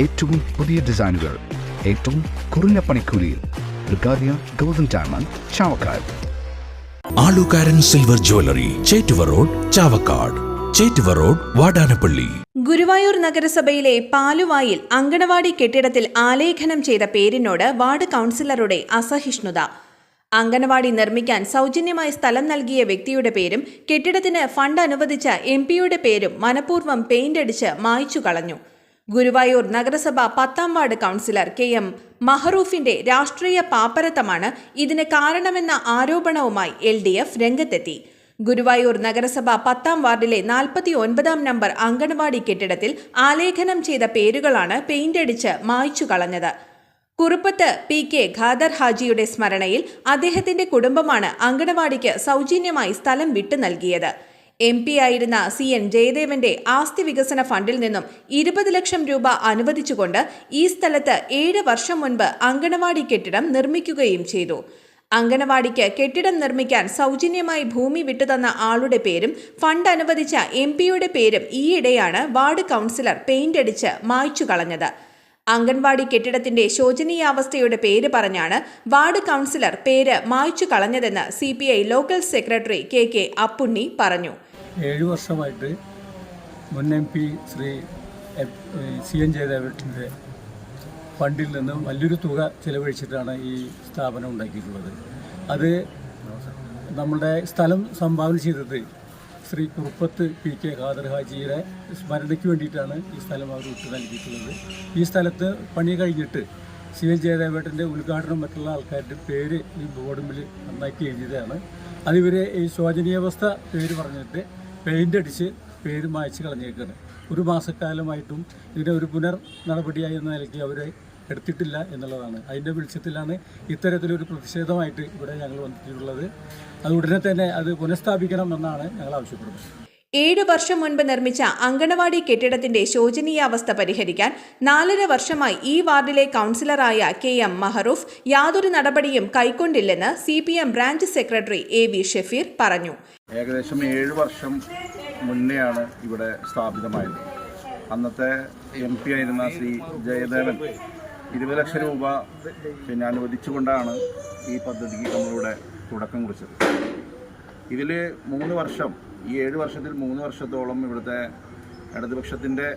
ഏറ്റവും പുതിയ ഡിസൈനുകൾ ഏറ്റവും കുറഞ്ഞ പണിക്കൂലിയിൽ. ബ്രിഗാദിയ golden diamond Chavakkad. Alukaran silver jewellery Chettuva road Chavakkad. Chettuva road Vadanappally. Guruvayur നഗരസഭയിലെ പാലുവായിൽ അങ്കണവാടി കെട്ടിടത്തിൽ ആലേഖനം ചെയ്ത പേരിനോട് വാർഡ് കൗൺസിലറുടെ അസഹിഷ്ണുത. അങ്കണവാടി നിർമ്മിക്കാൻ സൗജന്യമായി സ്ഥലം നൽകിയ വ്യക്തിയുടെ പേരും കെട്ടിടത്തിന് ഫണ്ട് അനുവദിച്ച എം പിയുടെ പേരും മനഃപൂർവം പെയിന്റ് അടിച്ച് മായ്ച്ചു കളഞ്ഞു. ഗുരുവായൂർ നഗരസഭ പത്താം വാർഡ് കൗൺസിലർ കെ എം മഹറൂഫിന്റെ രാഷ്ട്രീയ പാപ്പരത്തമാണ് ഇതിന് കാരണമെന്ന ആരോപണവുമായി എൽ ഡി എഫ് രംഗത്തെത്തി. ഗുരുവായൂർ നഗരസഭ പത്താം വാർഡിലെ നാൽപ്പത്തി ഒൻപതാം നമ്പർ അങ്കണവാടി കെട്ടിടത്തിൽ ആലേഖനം ചെയ്ത പേരുകളാണ് പെയിന്റടിച്ച് മായ്ച്ചു കളഞ്ഞത്. കുറുപ്പത്ത് പി കെ ഖാദർ ഹാജിയുടെ സ്മരണയിൽ അദ്ദേഹത്തിന്റെ കുടുംബമാണ് അങ്കണവാടിക്ക് സൗജന്യമായി സ്ഥലം വിട്ടു നൽകിയത്. എം പി ആയിരുന്ന സി എൻ ജയദേവന്റെ ആസ്തി വികസന ഫണ്ടിൽ നിന്നും ഇരുപത് ലക്ഷം രൂപ അനുവദിച്ചുകൊണ്ട് ഈ സ്ഥലത്ത് ഏഴ് വർഷം മുൻപ് അങ്കണവാടി കെട്ടിടം നിർമ്മിക്കുകയും ചെയ്തു. അങ്കണവാടിക്ക് കെട്ടിടം നിർമ്മിക്കാൻ സൗജന്യമായി ഭൂമി വിട്ടുതന്ന ആളുടെ പേരും ഫണ്ട് അനുവദിച്ച എം പിയുടെ പേരും ഈയിടെയാണ് വാർഡ് കൗൺസിലർ പെയിന്റ് അടിച്ച് മായ്ച്ചു കളഞ്ഞത്. അംഗൻവാടി കെട്ടിടത്തിന്റെ ശോചനീയാവസ്ഥയുടെ പേര് പറഞ്ഞാണ് വാർഡ് കൗൺസിലർ പേര് മായ്ച്ചു കളഞ്ഞതെന്ന് C P I local secretary K K Appunni പറഞ്ഞു. ഏഴു വർഷമായിട്ട് മുൻ M P Shri C N ജയദേവന്റെ ഫണ്ടിൽ നിന്നും വലിയൊരു തുക ചിലവഴിച്ചിട്ടാണ് ഈ സ്ഥാപനം ഉണ്ടാക്കിയിട്ടുള്ളത്. അത് നമ്മുടെ സ്ഥലം സംഭാവന ചെയ്തത് ശ്രീ കുറുപ്പത്ത് പി കെ ഖാദർ ഹാജിയുടെ സ്മരണയ്ക്ക് വേണ്ടിയിട്ടാണ് ഈ സ്ഥലം അവർ വിട്ടു നൽകിയിട്ടുള്ളത് ഈ സ്ഥലത്ത് പണി കഴിഞ്ഞിട്ട് സി എൻ ജയദേവേട്ടന്റെ ഉദ്ഘാടനം മറ്റുള്ള ആൾക്കാരുടെ പേര് ഈ ബോർഡിൽ നന്നാക്കി എഴുതിയതാണ്. അതിവർ ഈ ശോചനീയാവസ്ഥ പേര് പറഞ്ഞിട്ട് പെയിന്റ് അടിച്ച് പേര് മായ്ച്ച് കളഞ്ഞേക്കുന്നത് ഒരു മാസക്കാലമായിട്ടും ഇതിന്റെ ഒരു പുനർ നടപടിയായി എന്ന നിലയ്ക്ക് അവർ എടുത്തിട്ടില്ല എന്നുള്ളതാണ്. അതിന്റെ വെളിച്ചത്തിലാണ് ഇത്തരത്തിലൊരു പ്രതിഷേധമായിട്ട് ഇവിടെ ഞങ്ങൾ വന്നിട്ടുള്ളത്. അത് ഉടനെ തന്നെ അത് പുനഃസ്ഥാപിക്കണം എന്നാണ് ഞങ്ങൾ ആവശ്യപ്പെടുന്നത്. ഏഴ് വർഷം മുൻപ് നിർമ്മിച്ച അങ്കണവാടി കെട്ടിടത്തിന്റെ ശോചനീയാവസ്ഥ പരിഹരിക്കാൻ നാലര വർഷമായി ഈ വാർഡിലെ കൗൺസിലറായ കെ എം മഹറൂഫ് യാതൊരു നടപടിയും കൈക്കൊണ്ടില്ലെന്ന് C P M branch secretary A V Shefeer പറഞ്ഞു. ഏകദേശം ഏഴ് വർഷം മുന്നെയാണ് ഇവിടെ സ്ഥാപിതമായത്. അന്നത്തെ എം പി ആയിരുന്ന ശ്രീ ജയദേവൻ ഇരുപത് ലക്ഷം രൂപ പിന്നെ അനുവദിച്ചുകൊണ്ടാണ് ഈ പദ്ധതിക്ക് നമ്മളിവിടെ തുടക്കം കുറിച്ചത്. ഇതിൽ മൂന്ന് വർഷം ഈ ഏഴ് വർഷത്തിൽ മൂന്ന് വർഷത്തോളം ഇവിടുത്തെ ഇടതുപക്ഷത്തിന്റെ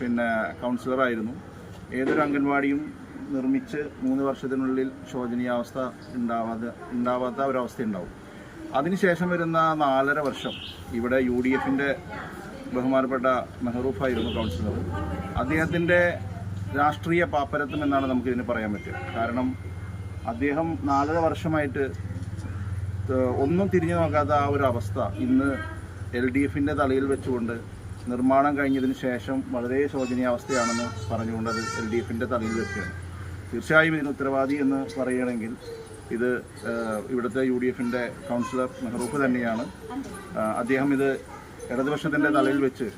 പിന്നെ കൗൺസിലറായിരുന്നു ഏതൊരു അംഗൻവാടിയും നിർമ്മിച്ച് മൂന്ന് വർഷത്തിനുള്ളിൽ ശോചനീയാവസ്ഥ ഉണ്ടാവാതെ ഉണ്ടാവാത്ത ഒരവസ്ഥ ഉണ്ടാവും. അതിനുശേഷം വരുന്ന നാലര വർഷം ഇവിടെ യു ഡി എഫിന്റെ ബഹുമാനപ്പെട്ട മെഹറൂഫായിരുന്നു കൗൺസിലർ അദ്ദേഹത്തിന്റെ രാഷ്ട്രീയ പാപ്പരത്വം എന്നാണ് നമുക്കിതിന് പറയാൻ പറ്റുക. കാരണം അദ്ദേഹം നാലര വർഷമായിട്ട് ഒന്നും തിരിഞ്ഞു നോക്കാത്ത ആ ഒരു അവസ്ഥ ഇന്ന് എൽ ഡി എഫിന്റെ തലയിൽ വെച്ചുകൊണ്ട് നിർമ്മാണം കഴിഞ്ഞതിന് ശേഷം വളരെ ശോചനീയാവസ്ഥയാണെന്ന് പറഞ്ഞുകൊണ്ട് അത് എൽ ഡി എഫിന്റെ തലയിൽ വെക്കുകയാണ്. തീർച്ചയായും ഇതിന് ഉത്തരവാദി എന്ന് പറയുകയാണെങ്കിൽ ഇത് ഇവിടുത്തെ യു ഡി എഫിന്റെ കൗൺസിലർ മെഹ്റൂഫ് തന്നെയാണ്. അദ്ദേഹം ഇത് ഇടതുപക്ഷത്തിന്റെ തലയിൽ വെച്ച്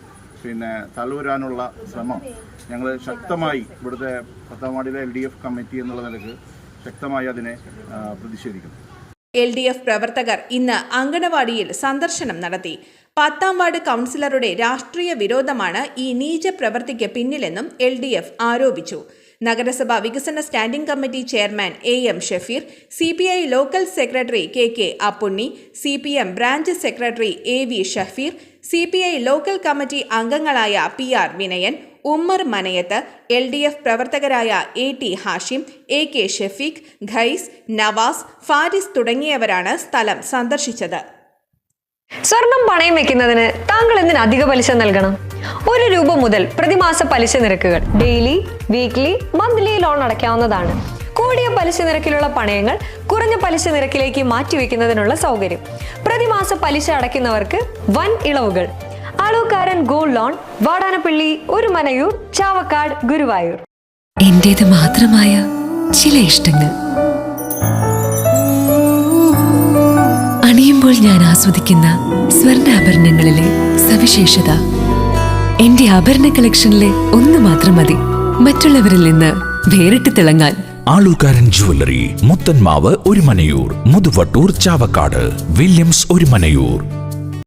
പിന്നെ തലവരാനുള്ള ശ്രമം ഞങ്ങൾ ശക്തമായി ഇവിടുത്തെ പത്താം വാർഡിലെ എൽ ഡി എഫ് കമ്മിറ്റി എന്നുള്ള നിലയ്ക്ക് ശക്തമായി അതിനെ പ്രതിഷേധിക്കും എൽ ഡി എഫ് പ്രവർത്തകർ ഇന്ന് അങ്കണവാടിയിൽ സന്ദർശനം നടത്തി. പത്താം വാർഡ് കൗൺസിലറുടെ രാഷ്ട്രീയ വിരോധമാണ് ഈ നീച പ്രവൃത്തിക്ക് പിന്നിലെന്നും എൽ ഡി എഫ് ആരോപിച്ചു. നഗരസഭാ വികസന standing committee chairman A M Shafeer C P I local secretary K K Appunni C P M branch secretary A V Shafeer C P I local committee അംഗങ്ങളായ P R Vinayan Ummer Manayath L D F പ്രവർത്തകരായ A T Hashim A K Shefeeq Khais Navas Faris തുടങ്ങിയവരാണ് സ്ഥലം സന്ദർശിച്ചത്. സ്വർണം പണയം വെക്കുന്നതിന് താങ്കൾ എന്തിന് അധിക പലിശ നൽകണം? ഒരു രൂപ മുതൽ പ്രതിമാസ പലിശ നിരക്കുകൾ ഡെയിലി വീക്ക്ലി മന്ത്ലി ലോൺ അടയ്ക്കാവുന്നതാണ്. കൂടിയ പലിശ നിരക്കിലുള്ള പണയങ്ങൾ കുറഞ്ഞ പലിശ നിരക്കിലേക്ക് മാറ്റിവെക്കുന്നതിനുള്ള സൗകര്യം. പ്രതിമാസ പലിശ അടയ്ക്കുന്നവർക്ക് വൻ ഇളവുകൾ. ആളൂക്കാരൻ ഗോൾഡ് ലോൺ വാടാനപ്പള്ളി ഒരു മനയൂർ ചാവക്കാട് ഗുരുവായൂർ. എന്റേത് മാത്രമായ ചില ഇഷ്ടങ്ങൾ. അണിയുമ്പോൾ ഞാൻ ആസ്വദിക്കുന്ന സ്വർണാഭരണങ്ങളിലെ സവിശേഷത. എന്റെ ആഭരണ കളക്ഷനിലെ ഒന്ന് മാത്രം മതി. മറ്റുള്ളവരിൽ നിന്ന് വേറിട്ട് തിളങ്ങാൻ. Alukaran jewellery Muthanmavu Orumanayur Muthuvattur Chavakkad Williams Orumanayur